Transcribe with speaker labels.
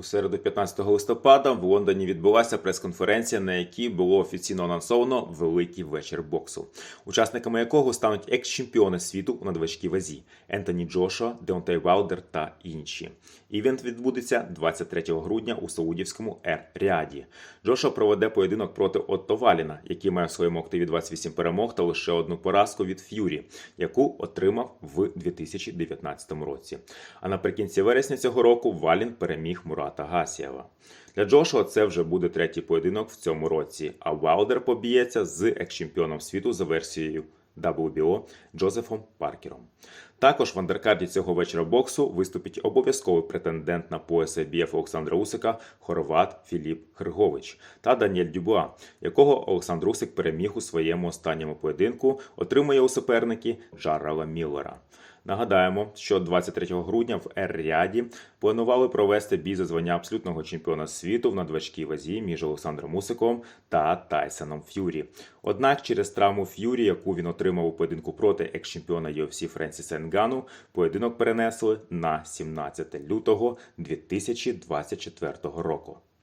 Speaker 1: У середу 15 листопада в Лондоні відбулася прес-конференція, на якій було офіційно анонсовано великий вечір боксу, учасниками якого стануть екс-чемпіони світу у надважкій вазі Ентоні Джошуа, Деонтей Валдер та інші. Івент відбудеться 23 грудня у Саудівському Ер Ріаді. Джошуа проведе поєдинок проти Отто Валіна, який має в своєму активі 28 перемог та лише одну поразку від Ф'юрі, яку отримав в 2019 році. А наприкінці вересня цього року Валін переміг Мурата Гасієва. Для Джошуа це вже буде третій поєдинок в цьому році. А Валдер поб'ється з екс-чемпіоном світу за версією WBO Джозефом Паркером. Також в андеркарді цього вечора боксу виступить обов'язковий претендент на пояс IBF Олександра Усика хорват Філіп Хргович та Даніель Дюбуа, якого Олександр Усик переміг у своєму останньому поєдинку, отримує у суперники Джаррела Міллера. Нагадаємо, що 23 грудня в Ер-Ряді планували провести бій за звання абсолютного чемпіона світу в надважкій вазі між Олександром Усиком та Тайсоном Ф'юрі. Однак через травму Ф'юрі, яку він отримав у поєдинку проти екс-чемпіона UFC Френсіса Енгану, поєдинок перенесли на 17 лютого 2024 року.